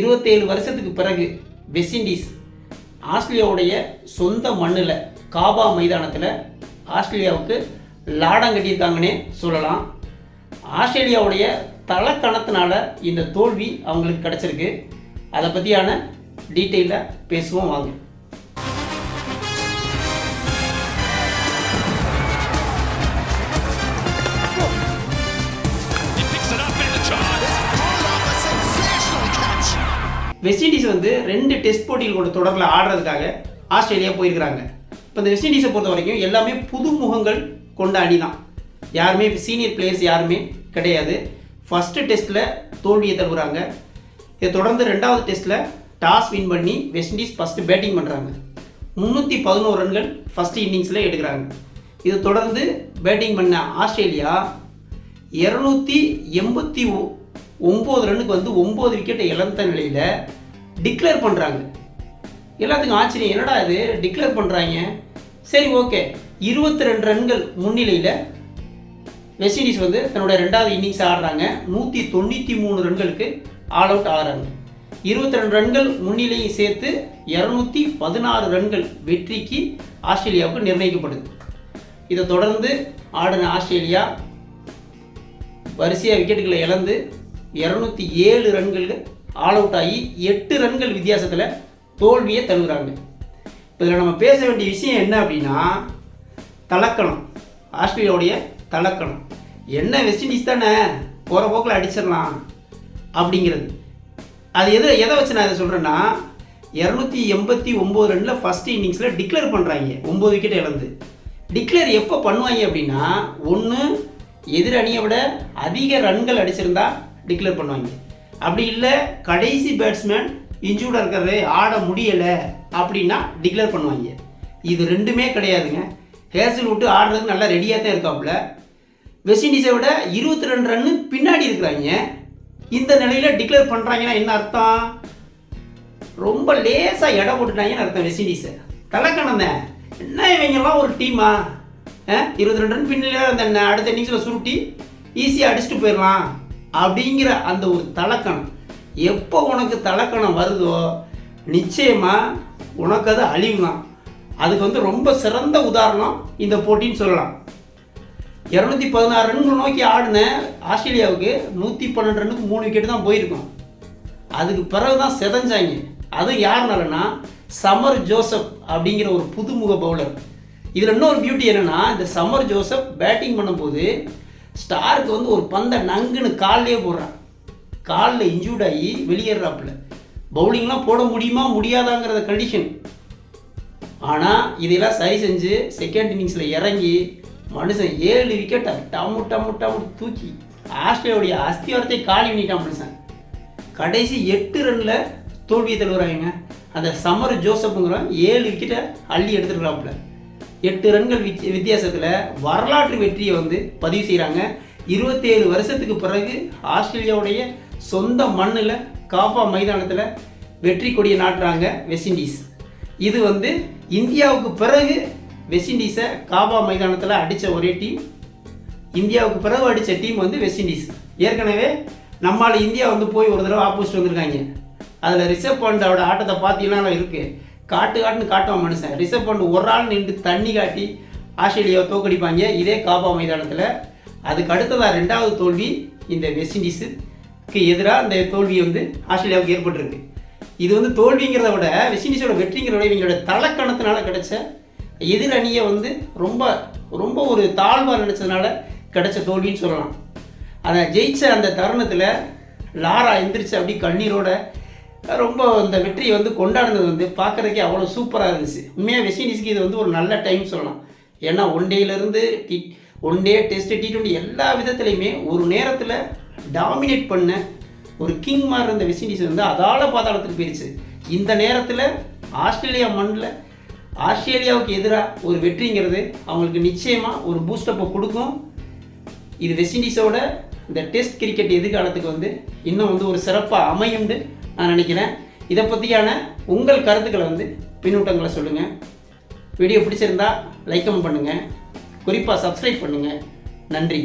இருபத்தேழு வருஷத்துக்கு பிறகு வெஸ்ட் இண்டீஸ் ஆஸ்திரேலியாவுடைய சொந்த மண்ணில் காபா மைதானத்தில் ஆஸ்திரேலியாவுக்கு லாடம் கட்டியிருக்காங்கன்னே சொல்லலாம். ஆஸ்திரேலியாவுடைய தலக்கணத்தினால இந்த தோல்வி அவங்களுக்கு கிடச்சிருக்கு. அதை பற்றியான டீட்டெயிலாக பேசுவோம் வாங்க. வெஸ்ட் இண்டீஸ் வந்து ரெண்டு டெஸ்ட் போட்டிகள் கொண்ட தொடரில் ஆடுறதுக்காக ஆஸ்திரேலியா போயிருக்கிறாங்க. இப்போ இந்த வெஸ்ட் இண்டீஸை பொறுத்த வரைக்கும் எல்லாமே புது முகங்கள் கொண்ட அணி தான். யாருமே சீனியர் பிளேயர்ஸ் யாருமே கிடையாது. ஃபஸ்ட்டு டெஸ்ட்டில் தோல்வியை தழுவுறாங்க. இதை தொடர்ந்து ரெண்டாவது டெஸ்ட்டில் டாஸ் வின் பண்ணி வெஸ்ட் இண்டீஸ் ஃபஸ்ட்டு பேட்டிங் பண்ணுறாங்க முந்நூற்றி பதினோரு ரன்கள் ஃபஸ்ட்டு இன்னிங்ஸில் எடுக்கிறாங்க. இது தொடர்ந்து பேட்டிங் பண்ண ஆஸ்திரேலியா இரநூத்தி எண்பத்தி ஒம்பது ரன்னுக்கு வந்து ஒம்பது விக்கெட்டை இழந்த நிலையில் டிக்ளேர் பண்ணுறாங்க எல்லாத்துக்கும் ஆச்சரியம். என்னடா இது? டிக்ளேர் பண்ணுறாங்க சரி ஓகே இருபத்தி ரெண்டு ரன்கள் முன்னிலையில் வெஸ்ட் இண்டீஸ் வந்து தன்னோட ரெண்டாவது இன்னிங்ஸ் ஆடுறாங்க. நூற்றி தொண்ணூற்றி மூணு ரன்களுக்கு ஆல் அவுட் ஆகிறாங்க இருபத்தி ரெண்டு ரன்கள் முன்னிலையும் சேர்த்து இரநூத்தி பதினாறு ரன்கள் வெற்றிக்கு ஆஸ்திரேலியாவுக்கு நிர்ணயிக்கப்படுது. இதை தொடர்ந்து ஆடின ஆஸ்திரேலியா வரிசையாக விக்கெட்டுகளை இழந்து இரநூத்தி ஏழு ரன்கள் ஆல் அவுட் ஆகி எட்டு ரன்கள் வித்தியாசத்தில் தோல்வியை தழுவுறாங்க. இப்போ இதில் நம்ம பேச வேண்டிய விஷயம் என்ன அப்படின்னா தலக்கணம். ஆஸ்திரேலியாவுடைய தலக்கணம். என்ன வெஸ்ட் இண்டீஸ் தானே போகிற போக்கில் அடிச்சிடலாம் அப்படிங்கிறது. அது எது எதை வச்சு நான் இதை சொல்கிறேன்னா இரநூத்தி எண்பத்தி ஒம்பது ரனில் ஃபஸ்ட் இன்னிங்ஸில் டிக்ளேர் பண்ணுறாங்க ஒம்பது விக்கெட் இழந்து. டிக்ளேர் எப்போ பண்ணுவாங்க அப்படின்னா ஒன்று எதிர் அணியை விட அதிக ரன்கள் அடிச்சிருந்தா டிக்ளேர் பண்ணுவாங்க. அப்படி இல்லை கடைசி பேட்ஸ்மேன் இன்ஜூர்டாக இருக்கிறது ஆட முடியலை அப்படின்னா டிக்ளேர் பண்ணுவாங்க. இது ரெண்டுமே கிடையாதுங்க. ஹேசல் விட்டு ஆடுறதுக்கு நல்லா ரெடியாக தான் இருக்காப்புல. வெஸ்ட் இண்டீஸை விட இருபத்தி ரெண்டு ரன்னு பின்னாடி இருக்கிறாங்க. இந்த நிலையில் டிக்ளேர் பண்ணுறாங்கன்னா என்ன அர்த்தம்? ரொம்ப லேசாக இடம் போட்டுட்டாங்கன்னு அர்த்தம் வெஸ்ட் இண்டீஸை தலைக்கணந்தேன் என்ன இவங்கெல்லாம் ஒரு டீமா இருபத்தி ரெண்டு ரன் பின்னில் அந்த அடுத்த இன்னிங்ஸில் சுருட்டி ஈஸியாக அடிச்சுட்டு போயிடலாம். அப்படிங்கிற அந்த ஒரு தலக்கணம். எப்போ உனக்கு தலக்கணம் வருதோ நிச்சயமாக உனக்கு அது அழிவு தான் அதுக்கு வந்து ரொம்ப சிறந்த உதாரணம் இந்த போட்டின்னு சொல்லலாம். இரநூத்தி பதினாறு ரன்கள் நோக்கி ஆடின ஆஸ்திரேலியாவுக்கு நூற்றி பன்னெண்டு ரன்னுக்கு மூணு விக்கெட் தான் போயிருக்கும். அதுக்கு பிறகு தான் செதஞ்சாங்க. அது யாருனாலனா சமர் ஜோசப் அப்படிங்கிற ஒரு புதுமுக பவுலர் இதில் இன்னொரு பியூட்டி என்னென்னா இந்த சமர் ஜோசப் பேட்டிங் பண்ணும்போது ஸ்டாருக்கு வந்து ஒரு பந்தை நங்குன்னு கால்லேயே போடுறான். காலில் இன்ஜூர்ட் ஆகி வெளியேறாப்புல பவுலிங்லாம் போட முடியுமா முடியாதாங்கிறத கண்டிஷன் ஆனால் இதெல்லாம் சரி செஞ்சு செகண்ட் இன்னிங்ஸில் இறங்கி மனுஷன் ஏழு விக்கெட்டை டம்மு டமு டம்மு தூக்கி ஆஸ்திரேலியாவுடைய அஸ்திவாரத்தை காலி பண்ணிட்டான் மனுஷன். கடைசி எட்டு ரனில் தோல்வியை தழுவுறாங்க. அந்த சமர் ஜோசப்புங்கிற ஏழு விக்கெட்டை அள்ளி எடுத்துருக்கிறாப்புல. எட்டு ரன்கள் வித்தியாசத்தில் வரலாற்று வெற்றியை வந்து பதிவு செய்கிறாங்க இருபத்தேழு வருஷத்துக்கு பிறகு ஆஸ்திரேலியாவுடைய சொந்த மண்ணில் காஃபா மைதானத்தில் வெற்றி கொடியை நாட்டுறாங்க வெஸ்ட் இண்டீஸ். இது வந்து இந்தியாவுக்கு பிறகு வெஸ்ட் இண்டீஸை காபா மைதானத்தில் அடித்த ஒரே டீம். இந்தியாவுக்கு பிறகு அடித்த டீம் வந்து வெஸ்ட் இண்டீஸ். ஏற்கனவே நம்மால் இந்தியா வந்து போய் ஒரு தடவை ஆப்போசிட் வந்திருக்காங்க. அதில் ரிஷப் பாண்டாவோட ஆட்டத்தை பார்த்தீங்கன்னா இருக்குது காட்டு காட்டுன்னு காட்டுவான் மனுஷன். ரிசர்வ் பண்ட் ஒரு ஆள் நின்று தண்ணி காட்டி ஆஸ்திரேலியாவை தோக்கடிப்பாங்க இதே காபா மைதானத்தில். அதுக்கு அடுத்ததாக ரெண்டாவது தோல்வி இந்த வெஸ்ட் இண்டீஸுக்கு எதிராக அந்த தோல்வி வந்து ஆஸ்திரேலியாவுக்கு ஏற்பட்டிருக்கு. இது வந்து தோல்விங்கிறத விட வெஸ்ட் இண்டீஸோட வெற்றிங்கிறத விட இவங்களோட தலக்கணத்தினால கிடைச்ச எதிர் அணியை வந்து ரொம்ப ரொம்ப ஒரு தாழ்வாக நினச்சதுனால கிடைச்ச தோல்வின்னு சொல்லலாம். அதை ஜெயிச்ச அந்த தருணத்தில் லாரா எந்திரிச்சு அப்படி கண்ணீரோட ரொம்ப இந்த வெற்றியை வந்து கொண்டாடினது வந்து பார்க்குறதுக்கே அவ்வளோ சூப்பராக இருந்துச்சு. உண்மையாக வெஸ்ட் இண்டீஸ்க்கு இது வந்து ஒரு நல்ல டைம் சொல்லலாம். ஏன்னா one டேலேருந்து T one day test T twenty எல்லா விதத்துலையுமே ஒரு நேரத்தில் டாமினேட் பண்ண ஒரு கிங் மாதிரி இருந்த வெஸ்ட் இண்டீஸ் வந்து அதால பாதாளத்துக்கு போயிடுச்சு இந்த நேரத்தில் ஆஸ்திரேலியா மண்ணில் ஆஸ்திரேலியாவுக்கு எதிராக ஒரு வெற்றிங்கிறது அவங்களுக்கு நிச்சயமாக ஒரு பூஸ்டப்பை கொடுக்கும். இது வெஸ்ட் இண்டீஸோட இந்த டெஸ்ட் கிரிக்கெட் எதிர்காலத்துக்கு வந்து இன்னும் வந்து ஒரு சிறப்பாக அமையும்னு நான் நினைக்கிறேன். இதை பற்றியான உங்கள் கருத்துக்களை வந்து பின்னூட்டங்களை சொல்லுங்கள் வீடியோ பிடிச்சிருந்தா லைக்கம் பண்ணுங்கள் குறிப்பாக சப்ஸ்கிரைப் பண்ணுங்கள் நன்றி.